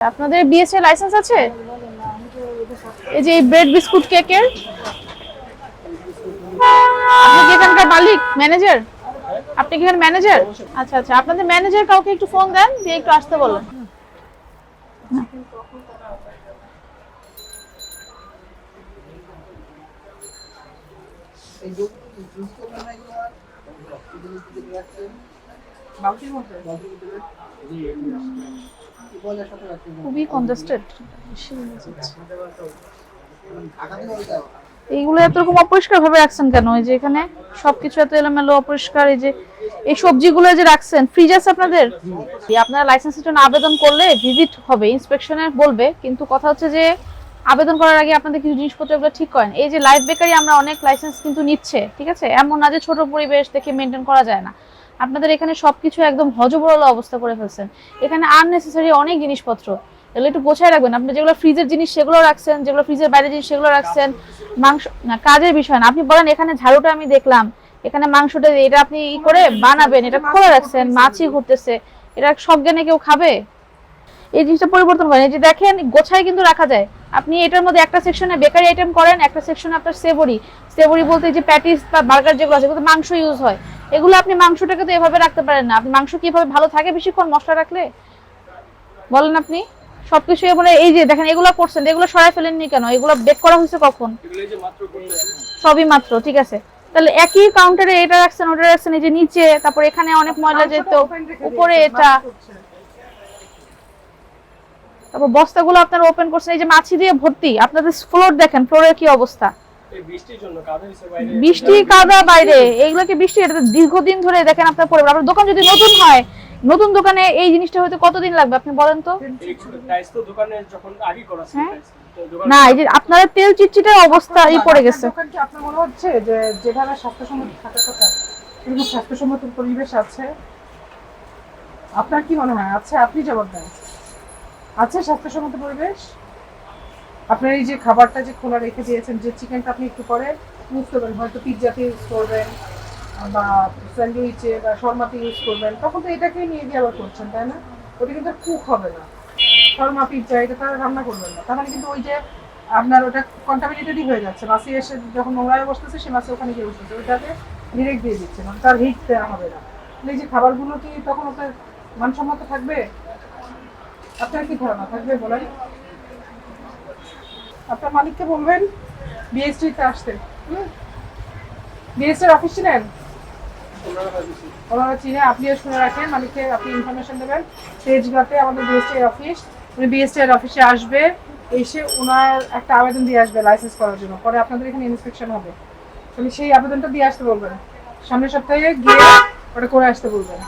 আপনাদের BSA licence আছে এই যে ব্রেড বিস্কুট কেকের আপনি কি এখানকার মালিক ম্যানেজার আপনি কি এখানে ম্যানেজার আচ্ছা আচ্ছা আপনাদের ম্যানেজার কাউকে একটু ফোন দেন দিয়ে একটু আসতে বলেন এই খুবই কনজেস্টেড। এইগুলো অপরিষ্কার ভাবে রাখছেন কেন? এই যে এখানে সবকিছু এত এলোমেলো, অপরিষ্কার, এই যে এই সবজিগুলো যে রাখছেন ফ্রিজ আছে আপনাদের? আপনারা লাইসেন্সের জন্য আবেদন করলে ভিজিট হবে ইন্সপেকশনে বলবে, কিন্তু কথা হচ্ছে যে আবেদন করার আগে আপনাদের কিছু জিনিসপত্র ঠিক করেন। এই যে লাইফ বেকারি আমরা অনেক লাইসেন্স কিন্তু নিচ্ছে, ঠিক আছে? এমন না যে ছোট পরিবেশ দেখে মেনটেন করা যায় না। আপনাদের এখানে সবকিছু একদম হজবরল অবস্থা করে ফেলছেন। এখানে আননেসেসারি অনেক জিনিসপত্র। এগুলো একটু গোছায় রাখবেন। আপনি যেগুলো ফ্রিজের জিনিস সেগুলো রাখছেন, যেগুলো ফ্রিজের বাইরে জিনিস সেগুলো রাখছেন। মাংস, না, কাজের বিষয় না। আপনি বলেন, এখানে ঝাড়ুটা আমি দেখলাম। এখানে মাংসটা এটা আপনি ই করে বানাবেন, এটা খোলা রাখছেন, মাছি ঘুরতেছে। এটা সব জ্ঞানে কেউ খাবে? এই জিনিসটা পরিবর্তন করেন। এই যে দেখেন, গোছায় কিন্তু রাখা যায়। আপনি এটার মধ্যে একটা সেকশনে বেকারি আইটেম করেন, একটা সেকশনে আপনার সেবরি সেবরি বলতে যে প্যাটিস বা বার্গার যেগুলো আছে মাংস ইউজ হয়। এগুলো আপনি মাংসটাকে তো এভাবে রাখতে পারেন না। আপনি মাংস কীভাবে ভালো থাকে বেশিক্ষণ মশলা রাখলে? বলেন আপনি। সবকিছু মানে এই যে দেখেন এগুলো করছেন এগুলো সরাই ফেলেননি কেন? এগুলো বেক করা হয়েছে কখন? সবই মাত্র ঠিক আছে। তাহলে একই কাউন্টারে এটা রাখছেন ওটা রাখছেন এই যে নিচে তারপর এখানে অনেক ময়লা যেত উপরে এটা। তারপর বস্তাগুলো আপনারা ওপেন করছেন এই যে মাছি দিয়ে ভর্তি আপনাদের ফ্লোর দেখেন ফ্লোরের কি অবস্থা? এই বৃষ্টির জন্য কাদা হয়েছে বাইরে। বৃষ্টি কাদা বাইরে। এইগুলো কি বৃষ্টি? এটা তো দীর্ঘদিন ধরে দেখেন আপনার পরে আপনার দোকান যদি নতুন হয় নতুন দোকানে এই জিনিসটা হয়তো কতদিন লাগবে আপনি বলেন তো? হ্যাঁ? না এই যে আপনাদের তেল চিটচিটের অবস্থা এই পড়ে গেছে। আপনার মনে হচ্ছে যে যেভাবে স্বাস্থ্যসম্মত থাকার কথা এরকম স্বাস্থ্যসম্মত পরিবেশ আছে? আপনার কি মনে হয়? আছে আপনি জবাব দেন। আছে স্বাস্থ্যসম্মত পরিবেশ? আপনার এই যে খাবারটা যে খোলা রেখে দিয়েছেন, যে চিকেনটা আপনি একটু পরে ইউজ করবেন, হয়তো পিৎজাতে ইউজ করবেন, বা স্যান্ডউইচে বা শর্মাতে ইউজ করবেন, তখন তো এটাকেই নিয়ে গিয়ে আবার করছেন, তাই না? ওটা কিন্তু কুক হবে না। শর্মা পিৎজা এটা তারা রান্না করবেন না। তাহলে কিন্তু ওই যে আপনার ওটা কন্টামিনেটেডই হয়ে যাচ্ছে। মাসি এসে যখন নোংরায় বসতেছে, সে মাছি ওখানে গিয়ে বসতেছে। ওইটাকে ডিরেক্ট দিয়ে দিচ্ছে মানে তার হিট দেওয়া হবে না। এই যে খাবারগুলো কি তখন আপনার মানসম্মত থাকবে? আপনার কি ধারণা? থাকবে বলেন। আপনার মালিককে বলবেন বিএসটিতে আসতে। বিএসটির অফিস ছিলেন ওনারা চিনে আপনিও শুনে রাখেন, মালিককে আপনি ইনফরমেশন দেবেন। তেজগাঁতে আমাদের বিএসটি অফিস উনি বিএসটি অফিসে আসবে, এসে ওনার একটা আবেদন দিয়ে আসবে লাইসেন্স করার জন্য। পরে আপনাদের এখানে ইন্সপেকশন হবে। তাহলে সেই আবেদনটা দিয়ে আসতে বলবেন। সামনের সপ্তাহে গিয়ে ওটা করে আসতে বলবেন।